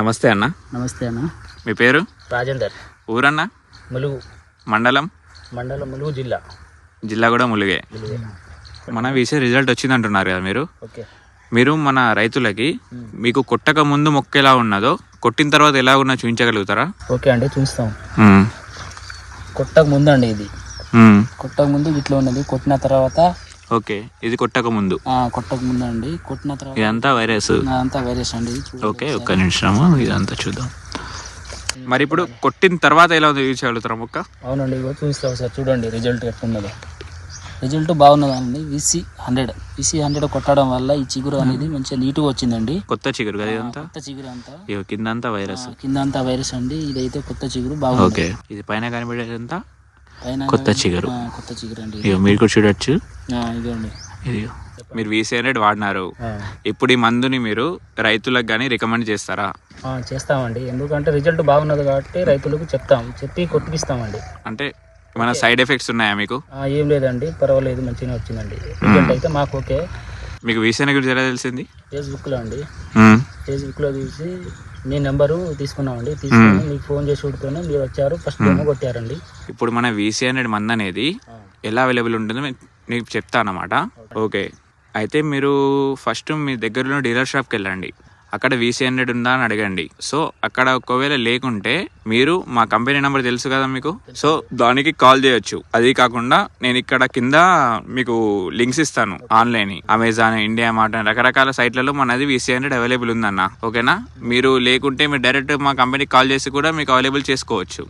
నమస్తే అన్న. నమస్తే అన్న. మీ పేరు? రాజేందర్. ఊరన్న? ములుగు. మండలం? మండలం ములుగు జిల్లా. జిల్లా కూడా ములుగే. మన వీసే రిజల్ట్ వచ్చింది అంటున్నారు కదా మీరు? ఓకే. మీరు మన రైతులకి మీకు కొట్టక ముందు మొక్క ఎలా ఉన్నదో కొట్టిన తర్వాత ఎలా ఉన్నా చూపించగలుగుతారా ఓకే అండి చూస్తాం. కొట్టక ముందు అండి ఇది. కొట్టక ముందు ఇట్లా ఉన్నది. కొట్టిన తర్వాత ఓకే ఇది కొట్టక ముందు. కొట్టక ముందు అండి కొట్టిన తర్వాత ఇదంతా వైరస్. అంతా వైరస్ అండి. ఓకే ఒక్క నిమిషము ఇదంతా చూద్దాం. మరి ఇప్పుడు కొట్టిన తర్వాత ఎలా ఉందో చూపించగలుగుతారా మొక్క అవునండి ఇగో చూస్తాం సార్ చూడండి రిజల్ట్ ఎట్లున్నదో రిజల్ట్ బాగున్నదండి. విసి హండ్రెడ్ విసి హండ్రెడ్ కొట్టడం వల్ల ఈ చిగురు అనేది మంచిగా నీట్గా వచ్చిందండి. కొత్త చిగురు కదా ఇదంతా? కొత్త చిగురు అంతా. ఇగో కింద అంతా వైరస్. ఆ, కింద అంతా వైరస్ అండి. ఇదైతే కొత్త చిగురు బాగుంది. ఓకే ఇది పైన కనిపించేదంతా కొత్త చిగురు. కొత్త చిగురు అండి. ఇగో మీరు కూడా చూడొచ్చు. ఆ, ఇదిగోండి. ఇది మీరు వీసీ హండ్రెడ్ వాడినారు. ఇప్పుడు ఈ మందుని మీరు రైతులకు కానీ రికమెండ్ చేస్తారా? ఆ, చేస్తామండి. ఎందుకంటే రిజల్ట్ బాగున్నది కాబట్టి రైతులకు చెప్తాం. చెప్పి కొట్టిపిస్తామండి. అంటే ఏమైనా సైడ్ ఎఫెక్ట్స్ ఉన్నాయా మీకు? ఆ, ఏం లేదండి. పర్వాలేదు మంచిగా వచ్చిందండి. రిజల్ట్ అయితే మాకు ఓకే. మీకు వీసీ గురించి ఎలా తెలిసింది? ఫేస్బుక్లో అండి. ఫేస్బుక్లో చూసి మీ నెంబరు తీసుకున్నామండి తీసుకుని మీకు ఫోన్ చేసి ఉడితోనే మీరు వచ్చారు ఫస్ట్ ఏమో కొట్టారండి. ఇప్పుడు మన వీసీ హండ్రెడ్ మందు అనేది ఎలా అవైలబుల్ ఉంటుందో మీకు చెప్తానమాట ఓకే. అయితే మీరు ఫస్ట్ మీ దగ్గరలో డీలర్ షాప్కి వెళ్ళండి. అక్కడ వీసీ హండ్రెడ్ ఉందా అని అడగండి. సో అక్కడ ఒకవేళ లేకుంటే మీరు మా కంపెనీ నెంబర్ తెలుసు కదా మీకు? సో దానికి కాల్ చేయొచ్చు. అది కాకుండా నేను ఇక్కడ కింద మీకు లింక్స్ ఇస్తాను ఆన్లైన్. అమెజాన్ ఇండియా మార్ట్ రకరకాల సైట్లలో మనది వీసీ హండ్రెడ్ అవైలబుల్ ఉందన్న. ఓకేనా? మీరు లేకుంటే మీరు డైరెక్ట్ మా కంపెనీకి కాల్ చేసి కూడా మీకు అవైలబుల్ చేసుకోవచ్చు.